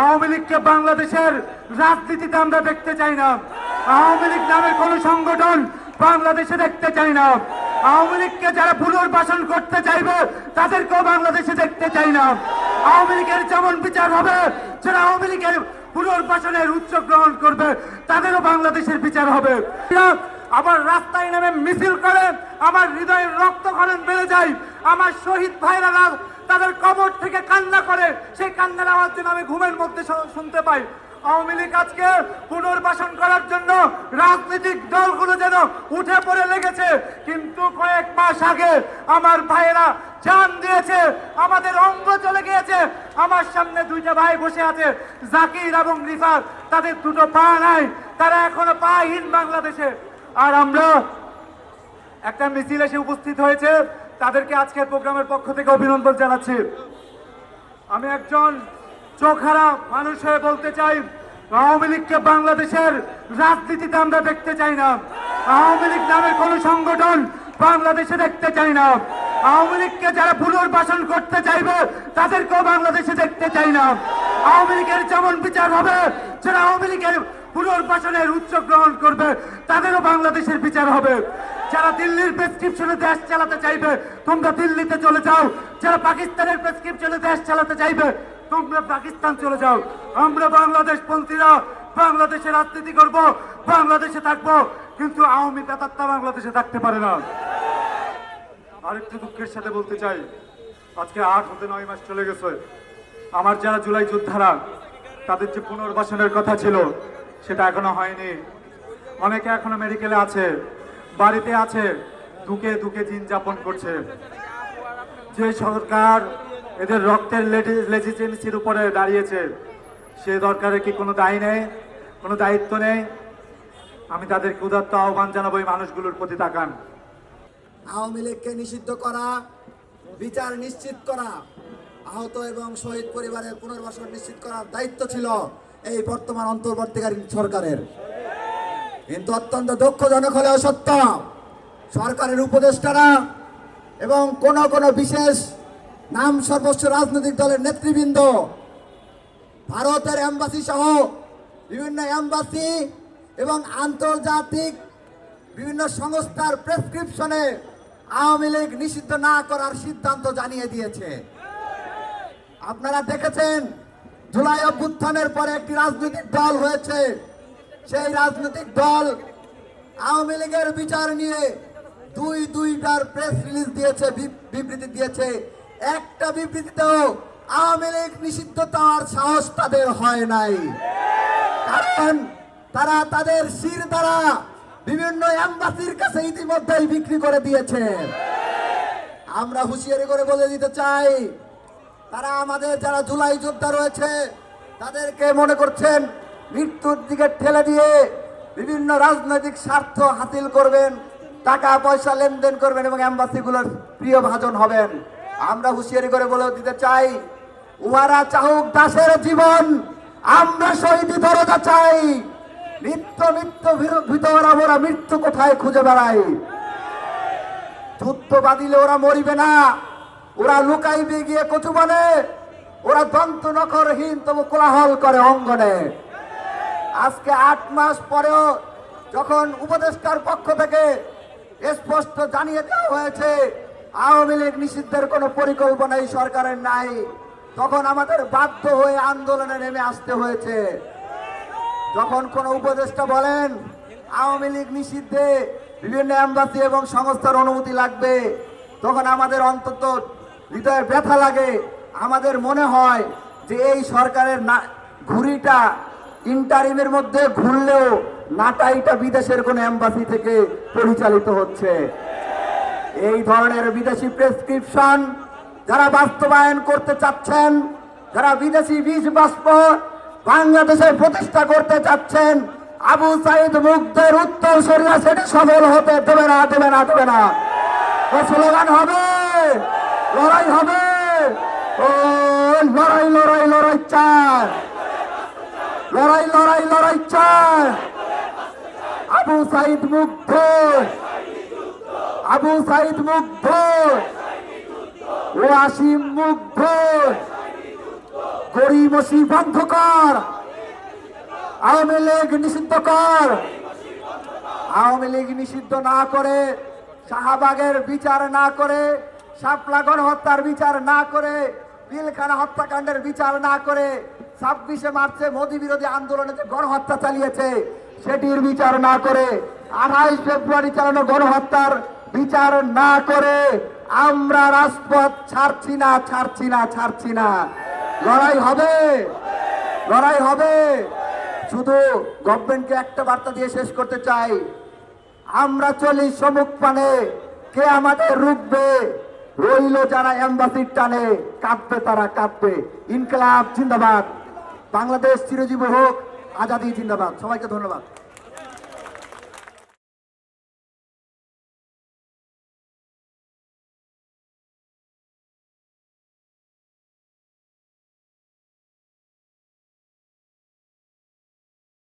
আওয়ামী লীগকে বাংলাদেশের রাজনীতিতে আমরা দেখতে চাই না। আওয়ামী লীগ নামের কোন সংগঠন বাংলাদেশে দেখতে চাই না। আওয়ামী লীগকে যারা পুনর্বাসন করতে চাইবে, তাদেরকেও বাংলাদেশে দেখতে চাই না। আওয়ামী লীগের যেমন বিচার হবে, যারা আওয়ামী লীগের পুনর্বাসনের উচ্চ গ্রহণ করবে, তাদেরও বাংলাদেশের বিচার হবে। আবার রাস্তায় নেমে মিছিল করে, আমার হৃদয়ের রক্তক্ষরণ বেড়ে যায়, আমার শহীদ ভাইরা তাদের কবর থেকে কান্না করে, সেই কান্নার আওয়াজ যেন আমি ঘুমের মধ্যে শুনতে পাই। আওয়ামী লীগ আজকে পুনর্বাসন করার জন্য রাজনৈতিক দলগুলো যেন উঠে পড়ে লেগেছে, কিন্তু কয়েক মাস আগে আমার ভাইয়েরা জান দিয়েছে, আমাদের অঙ্গ চলে গিয়েছে, আমার সামনে দুইটা ভাই বসে আছে, জাকির এবং রিফাত, তাদের দুটো পা নাই, তারা এখনও পাহীন বাংলাদেশে। আর আমরা একটা মিছিল এসে উপস্থিত হয়েছে, তাদেরকে আজকের প্রোগ্রামের পক্ষ থেকে অভিনন্দন জানাচ্ছি। আমি একজন চোখারা মানুষ হয়ে বলতে চাই, আওয়ামী লীগকে বাংলাদেশের রাজনীতিতে আমরা দেখতে চাই না। আওয়ামী লীগ নামের কোন সংগঠন বাংলাদেশে দেখতে চাই না। আওয়ামী লীগকে যারা পুনর্বাসন করতে চাইবে, তাদেরকেও বাংলাদেশে দেখতে চাই না। আওয়ামী লীগের যেমন বিচার হবে, সেটা আওয়ামী লীগের পুনর্বাসনের উচ্চ গ্রহণ করবে, তাদেরও বাংলাদেশের বিচার হবে। যারা দিল্লির প্রেসক্রিপশনে দেশ চালাতে চাইবে, তোমরা দিল্লিতে চলে যাও। যারা পাকিস্তানের প্রেসক্রিপশনে দেশ চালাতে চাইবে, তোমরা পাকিস্তান চলে যাও। আমরা বাংলাদেশ পন্থীরা বাংলাদেশে রাজনীতি করব, বাংলাদেশে থাকব, কিন্তু আওয়ামী পেতাত্তা বাংলাদেশে থাকতে পারে না। আরেকটু দুঃখের সাথে বলতে চাই, আজকে আট হতে নয় মাস চলে গেছে। আমার যারা জুলাই যোদ্ধারা, তাদের যে পুনর্বাসনের কথা ছিল সেটা এখনও হয়নি। অনেকে এখনও মেডিকেলে আছে, বাড়িতে আছে দুকে দুকে দিন যাপন করছে। যে সরকার এদের রক্তের লেজিটেন্সির উপরে দাঁড়িয়েছে, সে দরকারে কি কোনো দায় নেই? কোনো দায়িত্ব নেই? আমি তাদেরকে উদাত্ত আহ্বান জানাব এই মানুষগুলোর প্রতি তাকান। আওয়ামী লীগকে নিষিদ্ধ করা, বিচার নিশ্চিত করা, আহত এবং শহীদ পরিবারের পুনর্বাসন নিশ্চিত করার দায়িত্ব ছিল। এই বর্তমান অন্তর্বর্তীকালীন সরকারের। কিন্তু অত্যন্ত দুঃখজনক হলেও সত্য, সরকারের উপদেষ্টারা এবং কোন কোন বিশেষ নাম সর্বোচ্চ রাজনৈতিক দলের নেতৃবৃন্দ, ভারতের এম্বাসি সহ বিভিন্ন এম্বাসি এবং আন্তর্জাতিক বিভিন্ন সংস্থার প্রেসক্রিপশনে আওয়ামী লীগ নিষিদ্ধ না করার সিদ্ধান্ত জানিয়ে দিয়েছে। আপনারা দেখেছেন জুলাই অভ্যুত্থানের পরে একটি রাজনৈতিক দল হয়েছে। সেই রাজনৈতিক দল আওয়ামী লীগের বিচার নিয়ে দুই দুইবার প্রেস রিলিজ দিয়েছে বিবৃতি দিয়েছে। একটা বিবৃতিতেও আওয়ামী লীগ নিষিদ্ধ তার সাহস তাদের হয় নাই। কারণ তারা তাদের শির দ্বারা বিভিন্ন এম্বাসির কাছে ইতিমধ্যেই বিক্রি করে দিয়েছে। আমরা হুঁশিয়ারি করে বলে দিতে চাই তারা আমাদের যারা জুলাই যোদ্ধা রয়েছে, তাদেরকে মনে করছেন মৃত্যুর দিকে ঠেলে দিয়ে বিভিন্ন রাজনৈতিক স্বার্থ হাসিল করবেন টাকা পয়সা লেনদেন করবেন এবং এম্বাসিগুলোর প্রিয় ভাজন হবেন। আমরা হুঁশিয়ারি করে বলে দিতে চাই, উহারা চাহুক দাসের জীবন, আমরা শহীদি দরজা চাই। নিত্য নিত্য ভিতর আমরা মৃত্যু কোথায় খুঁজে বেড়াই? যুদ্ধ বাদিলে ওরা মরিবে না। ওরা লুকাইবে গিয়ে কচু বনে, ওরা দন্ত নখরহীন তবু কোলাহল করে অঙ্গনে। আজকে আট মাস পরেও যখন উপদেষ্টার পক্ষ থেকে স্পষ্ট জানিয়ে দেওয়া হয়েছে, আওয়ামী লীগ নিষিদ্ধের কোনো পরিকল্পনা এই সরকারের নাই, তখন আমাদের বাধ্য হয়ে আন্দোলনে নেমে আসতে হয়েছে। যখন কোন উপদেষ্টা বলেন, আওয়ামী লীগ নিষিদ্ধে বিভিন্ন এম্বাসি এবং সংস্থার অনুমতি লাগবে, তখন আমাদের অন্তত হৃদয়ে ব্যথা লাগে, আমাদের মনে হয় যে এই সরকারের না, ঘুড়িটা ইন্টারিমের মধ্যে ঘুরলেও নাটাইটা বিদেশের কোন এম্বাসি থেকে পরিচালিত হচ্ছে। এই ধরনের বিদেশি প্রেসক্রিপশন যারা বাস্তবায়ন করতে চাচ্ছেন, যারা বিদেশি বীজ বাষ্প বাংলাদেশে প্রতিষ্ঠা করতে চাচ্ছেন, আবু সাইদ মুগ্ধের উত্তর সরিয়া সেটি সফল হতে দেবে না দেবে না দেবে না। স্লোগান হবে। লড়াই হবে। ও, লড়াই লড়াই লড়াই চায় লড়াই লড়াই লড়াই চায় আবু সাইদ মুগ্ধ। আবু সাইদ মুগ্ধ। ও আসিম মুগ্ধ। গরিমসি বন্ধ কর আওয়ামী লীগ নিষিদ্ধ কর। আওয়ামী লীগ নিষিদ্ধ না করে, শাহবাগের বিচার না করে শাপলা গণহত্যার বিচার না করে পিলখানা হত্যাকাণ্ডের বিচার না করে ছাব্বিশে মার্চে মোদী বিরোধী আন্দোলনে যে গণহত্যা চালিয়েছে, সেটির বিচার না করে, আঠাইশ ফেব্রুয়ারি চালানো গণহত্যার বিচার না করে, আমরা রাজপথ ছাড়ছি না ছাড়ছি না ছাড়ছি না। লড়াই হবে লড়াই হবে। শুধু গভর্নমেন্টকে একটা বার্তা দিয়ে শেষ করতে চাই, আমরা চলি সমুখ পানে কে আমাদের রুখবে? রইল যারা এম্বাসির টানে, কাঁদবে তারা কাঁদবে। ইনকলাব জিন্দাবাদ। বাংলাদেশ চিরজীবী হোক, আজাদি জিন্দাবাদ। সবাইকে ধন্যবাদ।